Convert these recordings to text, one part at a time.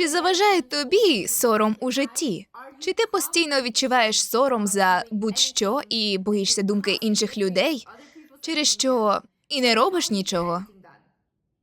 Чи заважає тобі сором у житті? Чи ти постійно відчуваєш сором за будь-що і боїшся думки інших людей, через що і не робиш нічого?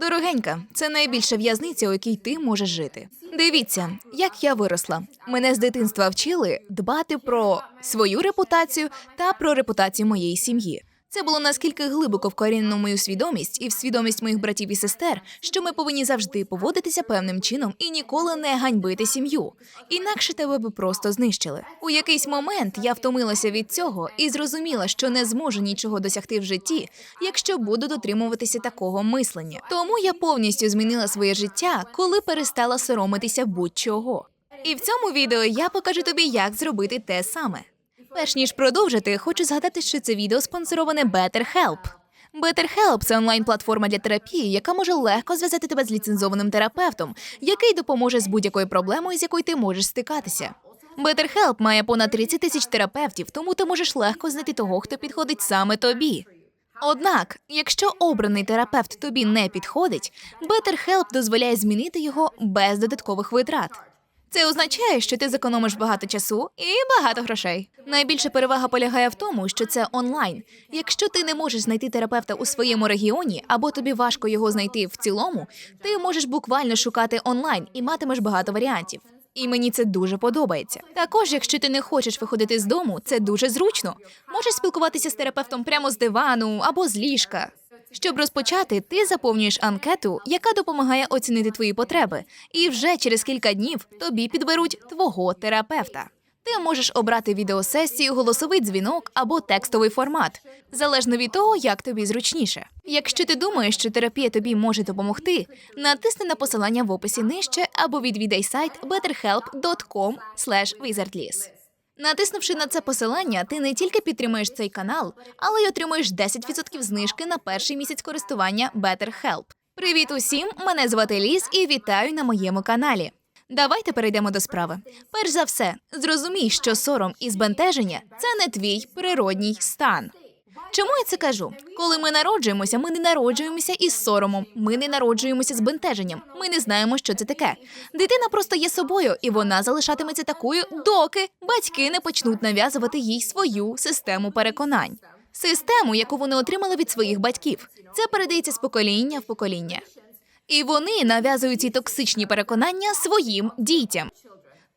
Дорогенька, це найбільша в'язниця, у якій ти можеш жити. Дивіться, як я виросла. Мене з дитинства вчили дбати про свою репутацію та про репутацію моєї сім'ї. Це було наскільки глибоко вкорінено мою свідомість і в свідомість моїх братів і сестер, що ми повинні завжди поводитися певним чином і ніколи не ганьбити сім'ю. Інакше тебе би просто знищили. У якийсь момент я втомилася від цього і зрозуміла, що не зможу нічого досягти в житті, якщо буду дотримуватися такого мислення. Тому я повністю змінила своє життя, коли перестала соромитися будь-чого. І в цьому відео я покажу тобі, як зробити те саме. Перш ніж продовжити, хочу згадати, що це відео спонсороване BetterHelp. BetterHelp – це онлайн-платформа для терапії, яка може легко зв'язати тебе з ліцензованим терапевтом, який допоможе з будь-якою проблемою, з якою ти можеш стикатися. BetterHelp має понад 30 тисяч терапевтів, тому ти можеш легко знайти того, хто підходить саме тобі. Однак, якщо обраний терапевт тобі не підходить, BetterHelp дозволяє змінити його без додаткових витрат. Це означає, що ти зекономиш багато часу і багато грошей. Найбільша перевага полягає в тому, що це онлайн. Якщо ти не можеш знайти терапевта у своєму регіоні, або тобі важко його знайти в цілому, ти можеш буквально шукати онлайн і матимеш багато варіантів. І мені це дуже подобається. Також, якщо ти не хочеш виходити з дому, це дуже зручно. Можеш спілкуватися з терапевтом прямо з дивану або з ліжка. Щоб розпочати, ти заповнюєш анкету, яка допомагає оцінити твої потреби, і вже через кілька днів тобі підберуть твого терапевта. Ти можеш обрати відеосесію, голосовий дзвінок або текстовий формат, залежно від того, як тобі зручніше. Якщо ти думаєш, що терапія тобі може допомогти, натисни на посилання в описі нижче або відвідай сайт betterhelp.com wizardlist. Натиснувши на це посилання, ти не тільки підтримуєш цей канал, але й отримуєш 10% знижки на перший місяць користування BetterHelp. Привіт усім! Мене звати Ліз і вітаю на моєму каналі. Давайте перейдемо до справи. Перш за все, зрозумій, що сором і збентеження це не твій природній стан. Чому я це кажу? Коли ми народжуємося, ми не народжуємося із соромом, ми не народжуємося з бентеженням. Ми не знаємо, що це таке. Дитина просто є собою, і вона залишатиметься такою, доки батьки не почнуть нав'язувати їй свою систему переконань. Систему, яку вони отримали від своїх батьків. Це передається з покоління в покоління. І вони нав'язують ці токсичні переконання своїм дітям.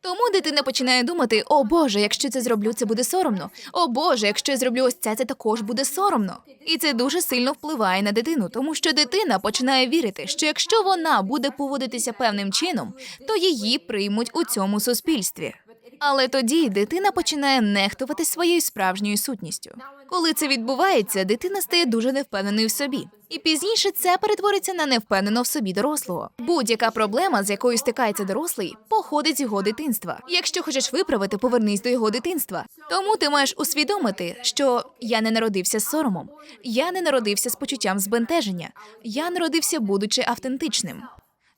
Тому дитина починає думати: о Боже, якщо це зроблю, це буде соромно. О Боже, якщо я зроблю ось це, це також буде соромно. І це дуже сильно впливає на дитину, тому що дитина починає вірити, що якщо вона буде поводитися певним чином, то її приймуть у цьому суспільстві. Але тоді дитина починає нехтувати своєю справжньою сутністю. Коли це відбувається, дитина стає дуже невпевненою в собі. І пізніше це перетвориться на невпевнено в собі дорослого. Будь-яка проблема, з якою стикається дорослий, походить з його дитинства. Якщо хочеш виправити, повернись до його дитинства. Тому ти маєш усвідомити, що я не народився з соромом, я не народився з почуттям збентеження, я народився, будучи автентичним.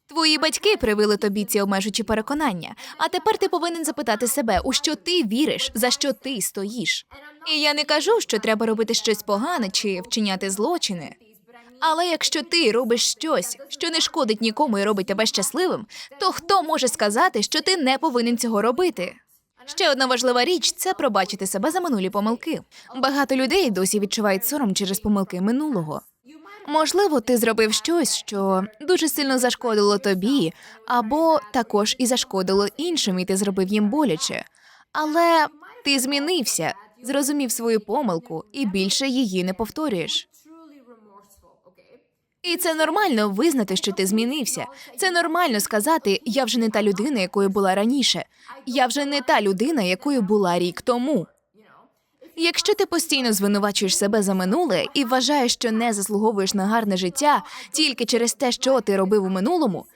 Твої батьки привили тобі ці обмежуючі переконання, а тепер ти повинен запитати себе, у що ти віриш, за що ти стоїш. І я не кажу, що треба робити щось погане чи вчиняти злочини. Але якщо ти робиш щось, що не шкодить нікому і робить тебе щасливим, то хто може сказати, що ти не повинен цього робити? Ще одна важлива річ це пробачити себе за минулі помилки. Багато людей досі відчувають сором через помилки минулого. Можливо, ти зробив щось, що дуже сильно зашкодило тобі, або також і зашкодило іншим, і ти зробив їм боляче. Але ти змінився, зрозумів свою помилку і більше її не повторюєш. І це нормально визнати, що ти змінився. Це нормально сказати, я вже не та людина, якою була раніше. Я вже не та людина, якою була рік тому. Якщо ти постійно звинувачуєш себе за минуле і вважаєш, що не заслуговуєш на гарне життя тільки через те, що ти робив у минулому,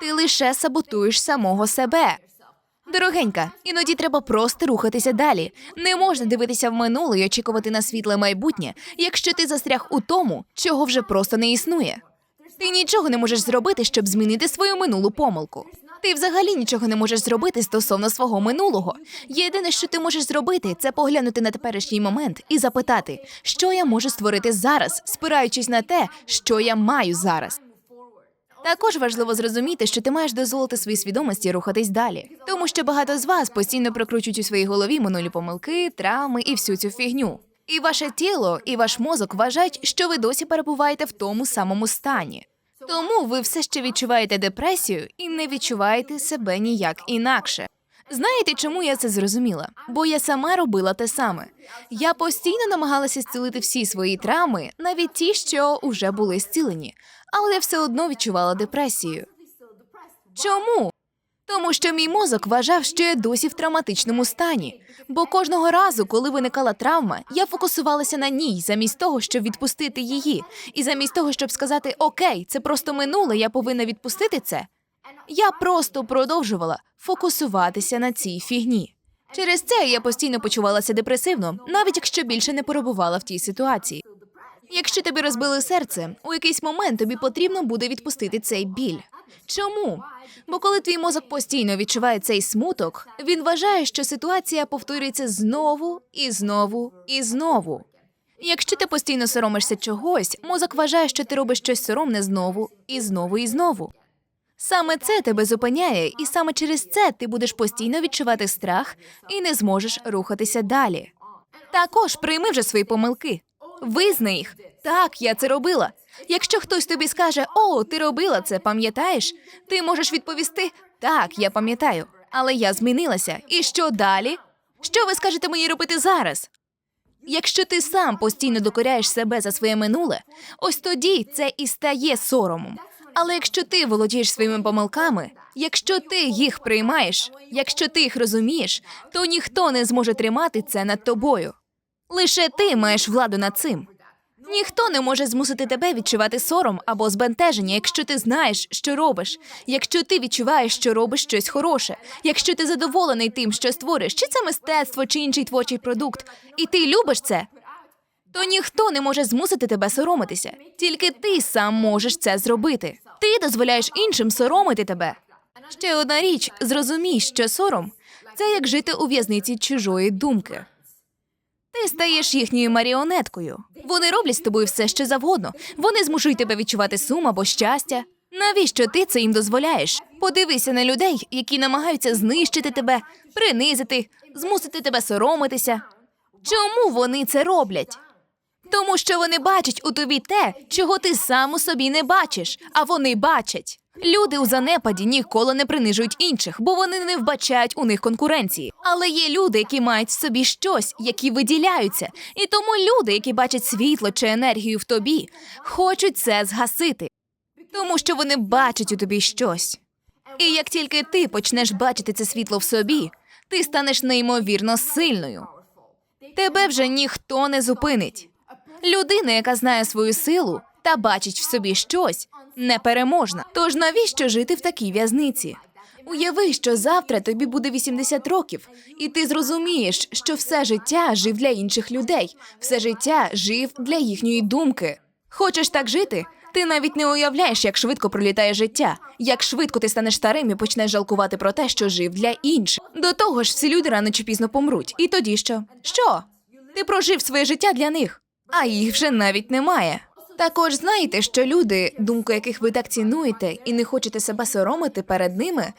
ти лише саботуєш самого себе. Дорогенька, іноді треба просто рухатися далі. Не можна дивитися в минуле і очікувати на світле майбутнє, якщо ти застряг у тому, чого вже просто не існує. Ти нічого не можеш зробити, щоб змінити свою минулу помилку. Ти взагалі нічого не можеш зробити стосовно свого минулого. Єдине, що ти можеш зробити, це поглянути на теперішній момент і запитати, що я можу створити зараз, спираючись на те, що я маю зараз. Також важливо зрозуміти, що ти маєш дозволити своїй свідомості рухатись далі, тому що багато з вас постійно прокручують у своїй голові минулі помилки, травми і всю цю фігню. І ваше тіло, і ваш мозок вважають, що ви досі перебуваєте в тому самому стані. Тому ви все ще відчуваєте депресію і не відчуваєте себе ніяк інакше. Знаєте, чому я це зрозуміла? Бо я сама робила те саме. Я постійно намагалася зцілити всі свої травми, навіть ті, що вже були зцілені, але я все одно відчувала депресію. Чому? Тому що мій мозок вважав, що я досі в травматичному стані. Бо кожного разу, коли виникала травма, я фокусувалася на ній, замість того, щоб відпустити її, і замість того, щоб сказати Окей, це просто минуле, я повинна відпустити це. Я просто продовжувала фокусуватися на цій фігні. Через це я постійно почувалася депресивно, навіть якщо більше не перебувала в тій ситуації. Якщо тобі розбили серце, у якийсь момент тобі потрібно буде відпустити цей біль. Чому? Бо коли твій мозок постійно відчуває цей смуток, він вважає, що ситуація повторюється знову і знову і знову. Якщо ти постійно соромишся чогось, мозок вважає, що ти робиш щось соромне знову і знову і знову. Саме це тебе зупиняє, і саме через це ти будеш постійно відчувати страх і не зможеш рухатися далі. Також прийми вже свої помилки. Визнай їх. Так, я це робила. Якщо хтось тобі скаже, о, ти робила це, пам'ятаєш? Ти можеш відповісти так, я пам'ятаю, але я змінилася. І що далі? Що ви скажете мені робити зараз? Якщо ти сам постійно докоряєш себе за своє минуле, ось тоді це і стає соромом. Але якщо ти володієш своїми помилками, якщо ти їх приймаєш, якщо ти їх розумієш, то ніхто не зможе тримати це над тобою. Лише ти маєш владу над цим. Ніхто не може змусити тебе відчувати сором або збентеження, якщо ти знаєш, що робиш, якщо ти відчуваєш, що робиш щось хороше, якщо ти задоволений тим, що створиш, чи це мистецтво, чи інший творчий продукт, і ти любиш це, то ніхто не може змусити тебе соромитися. Тільки ти сам можеш це зробити. Ти дозволяєш іншим соромити тебе. Ще одна річ: зрозумій, що сором це як жити у в'язниці чужої думки. Ти стаєш їхньою маріонеткою. Вони роблять з тобою все, що завгодно. Вони змушують тебе відчувати сум або щастя. Навіщо ти це їм дозволяєш? Подивися на людей, які намагаються знищити тебе, принизити, змусити тебе соромитися. Чому вони це роблять? Тому що вони бачать у тобі те, чого ти сам у собі не бачиш, а вони бачать. Люди у занепаді ніколи не принижують інших, бо вони не вбачають у них конкуренції. Але є люди, які мають в собі щось, які виділяються, і тому люди, які бачать світло чи енергію в тобі, хочуть це згасити, тому що вони бачать у тобі щось. І як тільки ти почнеш бачити це світло в собі, ти станеш неймовірно сильною. Тебе вже ніхто не зупинить. Людина, яка знає свою силу та бачить в собі щось, непереможна. Тож навіщо жити в такій в'язниці? Уяви, що завтра тобі буде 80 років, і ти зрозумієш, що все життя жив для інших людей, все життя жив для їхньої думки. Хочеш так жити? Ти навіть не уявляєш, як швидко пролітає життя, як швидко ти станеш старим і почнеш жалкувати про те, що жив для інших. До того ж, всі люди рано чи пізно помруть. І тоді що? Що? Ти прожив своє життя для них, а їх вже навіть немає. Також знаєте, що люди, думку яких ви так цінуєте і не хочете себе соромити перед ними,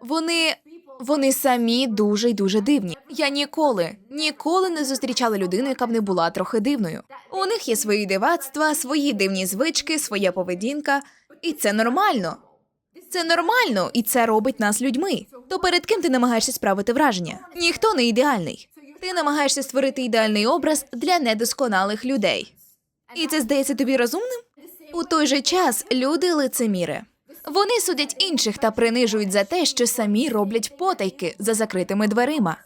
вони. Вони самі дуже й дуже дивні. Я ніколи, ніколи не зустрічала людину, яка б не була трохи дивною. У них є свої дивацтва, свої дивні звички, своя поведінка, і це нормально. Це нормально, і це робить нас людьми. То перед ким ти намагаєшся справити враження? Ніхто не ідеальний. Ти намагаєшся створити ідеальний образ для недосконалих людей. І це здається тобі розумним? У той же час люди лицеміри. Вони судять інших та принижують за те, що самі роблять потайки за закритими дверима.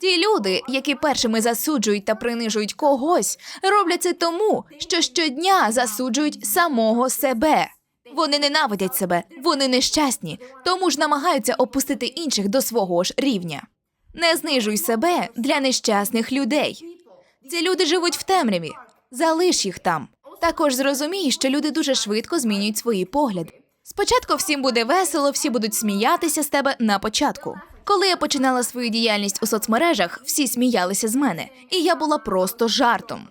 Ті люди, які першими засуджують та принижують когось, роблять це тому, що щодня засуджують самого себе. Вони ненавидять себе, вони нещасні, тому ж намагаються опустити інших до свого ж рівня. Не знижуй себе для нещасних людей. Ці люди живуть в темряві. Залиш їх там. Також зрозумій, що люди дуже швидко змінюють свої погляди. Спочатку всім буде весело, всі будуть сміятися з тебе на початку. Коли я починала свою діяльність у соцмережах, всі сміялися з мене, і я була просто жартом.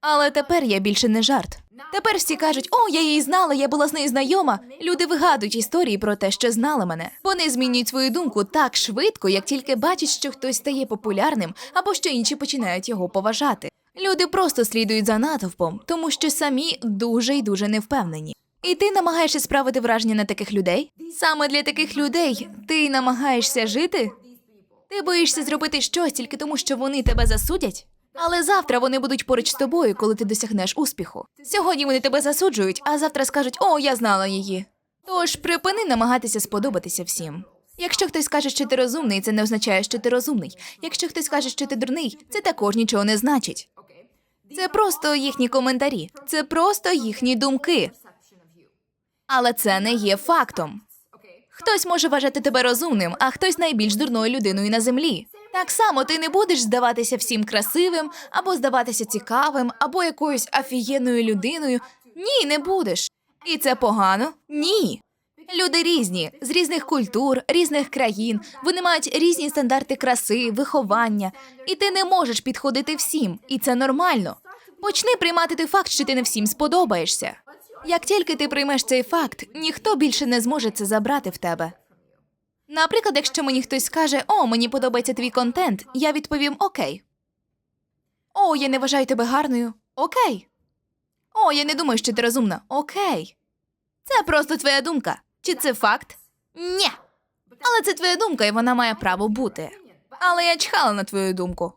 Але тепер я більше не жарт. Тепер всі кажуть, о, я її знала, я була з нею знайома. Люди вигадують історії про те, що знали мене. Вони змінюють свою думку так швидко, як тільки бачать, що хтось стає популярним або що інші починають його поважати. Люди просто слідують за натовпом, тому що самі дуже і дуже не впевнені. І ти намагаєшся справити враження на таких людей? Саме для таких людей ти намагаєшся жити? Ти боїшся зробити щось тільки тому, що вони тебе засудять? Але завтра вони будуть поруч з тобою, коли ти досягнеш успіху. Сьогодні вони тебе засуджують, а завтра скажуть: О, я знала її. Тож припини намагатися сподобатися всім. Якщо хтось каже, що ти розумний, це не означає, що ти розумний. Якщо хтось каже, що ти дурний, це також нічого не значить. Це просто їхні коментарі, це просто їхні думки. Але це не є фактом. Хтось може вважати тебе розумним, а хтось найбільш дурною людиною на землі. Так само ти не будеш здаватися всім красивим, або здаватися цікавим, або якоюсь офігенною людиною. Ні, не будеш. І це погано? Ні. Люди різні, з різних культур, різних країн. Вони мають різні стандарти краси, виховання, і ти не можеш підходити всім, і це нормально. Почни приймати той факт, що ти не всім сподобаєшся. Як тільки ти приймеш цей факт, ніхто більше не зможе це забрати в тебе. Наприклад, якщо мені хтось скаже, о, мені подобається твій контент, я відповім окей. О, я не вважаю тебе гарною. Окей. О, я не думаю, що ти розумна. Окей. Це просто твоя думка. Чи це факт? Ні. Але це твоя думка, і вона має право бути. Але я чхала на твою думку.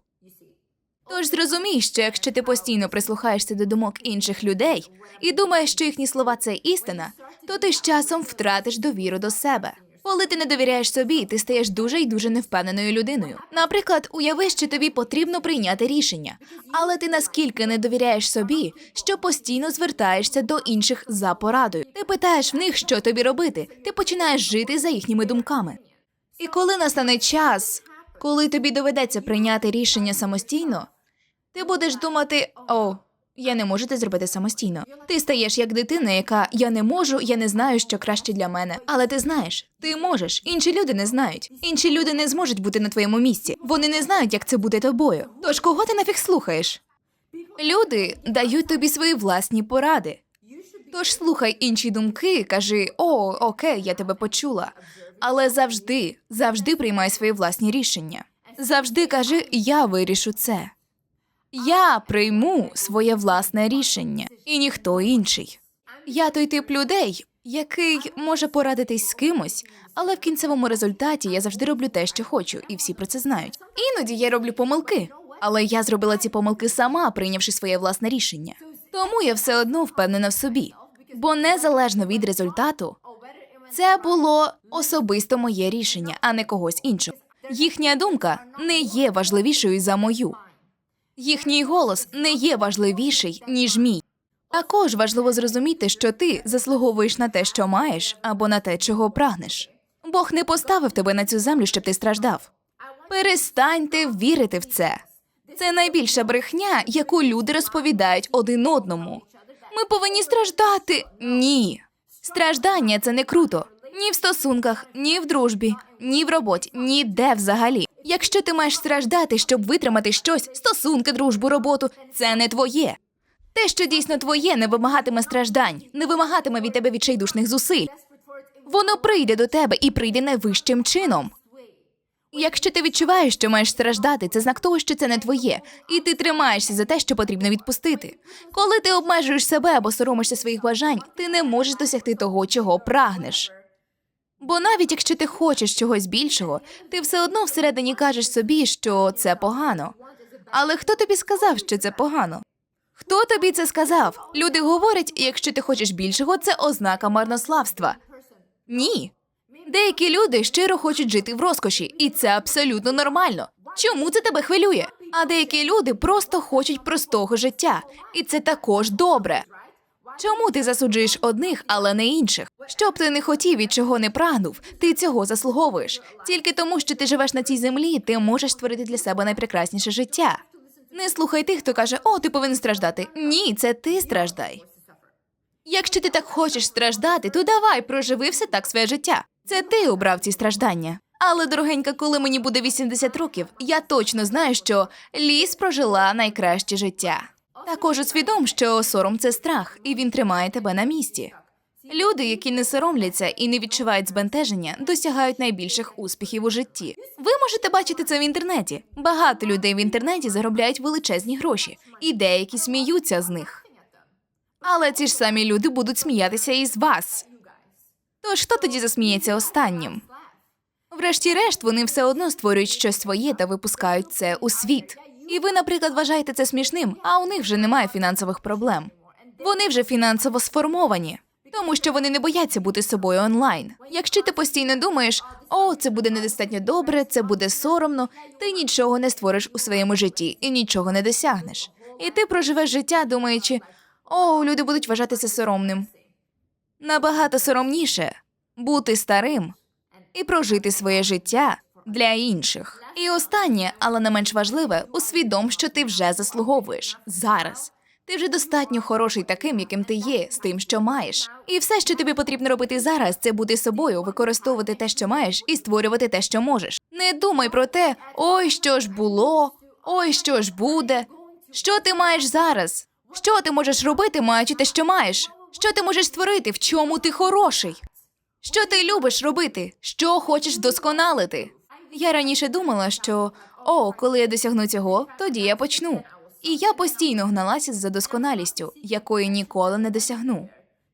Тож зрозумій, що якщо ти постійно прислухаєшся до думок інших людей і думаєш, що їхні слова це істина, то ти з часом втратиш довіру до себе. Коли ти не довіряєш собі, ти стаєш дуже і дуже невпевненою людиною. Наприклад, уяви, що тобі потрібно прийняти рішення, але ти наскільки не довіряєш собі, що постійно звертаєшся до інших за порадою. Ти питаєш в них, що тобі робити. Ти починаєш жити за їхніми думками. І коли настане час, коли тобі доведеться прийняти рішення самостійно, ти будеш думати: о, я не можу це зробити самостійно. Ти стаєш як дитина, яка я не можу, я не знаю, що краще для мене. Але ти знаєш, ти можеш. Інші люди не знають. Інші люди не зможуть бути на твоєму місці. Вони не знають, як це буде тобою. Тож кого ти нафіг слухаєш? Люди дають тобі свої власні поради. Тож слухай інші думки, кажи: о, окей, я тебе почула. Але завжди, завжди приймай свої власні рішення. Завжди кажи, я вирішу це. Я прийму своє власне рішення, і ніхто інший. Я той тип людей, який може порадитись з кимось, але в кінцевому результаті я завжди роблю те, що хочу, і всі про це знають. Іноді я роблю помилки, але я зробила ці помилки сама, прийнявши своє власне рішення. Тому я все одно впевнена в собі, бо незалежно від результату, це було особисто моє рішення, а не когось іншого. Їхня думка не є важливішою за мою. Їхній голос не є важливіший, ніж мій. Також важливо зрозуміти, що ти заслуговуєш на те, що маєш, або на те, чого прагнеш. Бог не поставив тебе на цю землю, щоб ти страждав. Перестаньте вірити в це. Це найбільша брехня, яку люди розповідають один одному. Ми повинні страждати. Ні. Страждання це не круто. Ні в стосунках, ні в дружбі, ні в роботі, ніде взагалі. Якщо ти маєш страждати, щоб витримати щось, стосунки, дружбу, роботу, це не твоє. Те, що дійсно твоє, не вимагатиме страждань, не вимагатиме від тебе відчайдушних зусиль. Воно прийде до тебе і прийде найвищим чином. Якщо ти відчуваєш, що маєш страждати, це знак того, що це не твоє, і ти тримаєшся за те, що потрібно відпустити. Коли ти обмежуєш себе або соромишся своїх бажань, ти не можеш досягти того, чого прагнеш. Бо навіть якщо ти хочеш чогось більшого, ти все одно всередині кажеш собі, що це погано. Але хто тобі сказав, що це погано? Хто тобі це сказав? Люди говорять, якщо ти хочеш більшого, це ознака марнославства. Ні. Деякі люди щиро хочуть жити в розкоші, і це абсолютно нормально. Чому це тебе хвилює? А деякі люди просто хочуть простого життя, і це також добре. Чому ти засуджуєш одних, але не інших? Щоб ти не хотів і чого не прагнув, ти цього заслуговуєш. Тільки тому, що ти живеш на цій землі, ти можеш створити для себе найпрекрасніше життя. Не слухай тих, хто каже, о, ти повинен страждати. Ні, це ти страждай. Якщо ти так хочеш страждати, то давай проживи все так своє життя. Це ти обрав ці страждання. Але, дорогенька, коли мені буде 80 років, я точно знаю, що ліс прожила найкраще життя. Також усвідом, що сором це страх, і він тримає тебе на місці. Люди, які не соромляться і не відчувають збентеження, досягають найбільших успіхів у житті. Ви можете бачити це в інтернеті. Багато людей в інтернеті заробляють величезні гроші, і деякі сміються з них. Але ці ж самі люди будуть сміятися із вас. Тож хто тоді засміється останнім? Врешті-решт, вони все одно створюють щось своє та випускають це у світ. І ви, наприклад, вважаєте це смішним, а у них вже немає фінансових проблем. Вони вже фінансово сформовані, тому що вони не бояться бути собою онлайн. Якщо ти постійно думаєш, о, це буде недостатньо добре, це буде соромно, ти нічого не створиш у своєму житті і нічого не досягнеш. І ти проживеш життя, думаючи, о, люди будуть вважати це соромним. Набагато соромніше бути старим і прожити своє життя для інших. І останнє, але не менш важливе, усвідом, що ти вже заслуговуєш зараз. Ти вже достатньо хороший таким, яким ти є, з тим, що маєш. І все, що тобі потрібно робити зараз, це бути собою, використовувати те, що маєш, і створювати те, що можеш. Не думай про те, ой, що ж було, ой, що ж буде. Що ти маєш зараз? Що ти можеш робити, маючи те, що маєш? Що ти можеш створити? В чому ти хороший? Що ти любиш робити? Що хочеш досконалити? Я раніше думала, що о, коли я досягну цього, тоді я почну. І я постійно гналася за досконалістю, якої ніколи не досягну.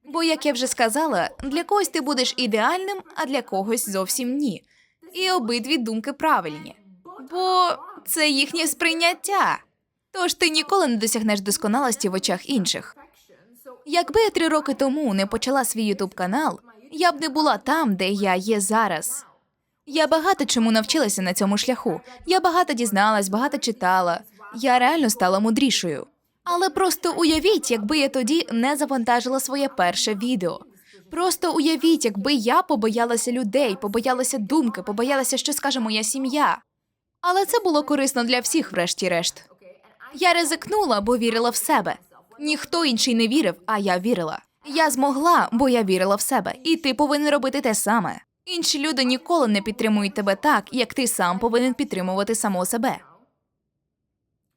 Бо, як я вже сказала, для когось ти будеш ідеальним, а для когось зовсім ні. І обидві думки правильні. Бо це їхнє сприйняття. Тож ти ніколи не досягнеш досконалості в очах інших. Якби я три роки тому не почала свій ютуб канал, я б не була там, де я є зараз. Я багато чому навчилася на цьому шляху. Я багато дізналась, багато читала. Я реально стала мудрішою. Але просто уявіть, якби я тоді не завантажила своє перше відео. Просто уявіть, якби я побоялася людей, побоялася думки, побоялася, що скаже моя сім'я. Але це було корисно для всіх, врешті-решт. Я ризикнула, бо вірила в себе. Ніхто інший не вірив, а я вірила. Я змогла, бо я вірила в себе, і ти повинен робити те саме. Інші люди ніколи не підтримують тебе так, як ти сам повинен підтримувати самого себе.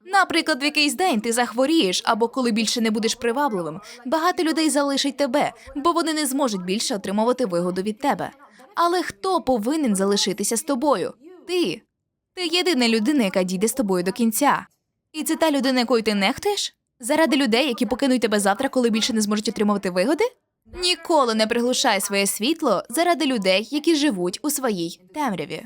Наприклад, в якийсь день ти захворієш або коли більше не будеш привабливим, багато людей залишать тебе, бо вони не зможуть більше отримувати вигоду від тебе. Але хто повинен залишитися з тобою? Ти. Ти єдина людина, яка дійде з тобою до кінця. І це та людина, якою ти нехтуєш? Заради людей, які покинуть тебе завтра, коли більше не зможуть отримувати вигоди? Ніколи не приглушай своє світло заради людей, які живуть у своїй темряві.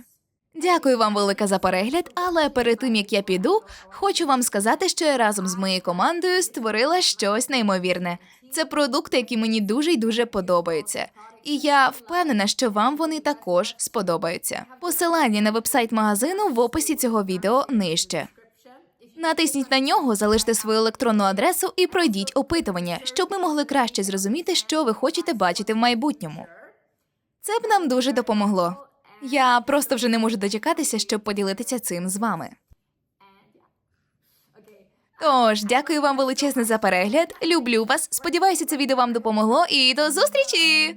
Дякую вам велике за перегляд, але перед тим як я піду, хочу вам сказати, що я разом з моєю командою створила щось неймовірне. Це продукти, які мені дуже й дуже подобаються. І я впевнена, що вам вони також сподобаються. Посилання на вебсайт магазину в описі цього відео нижче. Натисніть на нього, залиште свою електронну адресу і пройдіть опитування, щоб ми могли краще зрозуміти, що ви хочете бачити в майбутньому. Це б нам дуже допомогло. Я просто вже не можу дочекатися, щоб поділитися цим з вами. Тож, дякую вам величезне за перегляд. Люблю вас. Сподіваюся, це відео вам допомогло і до зустрічі!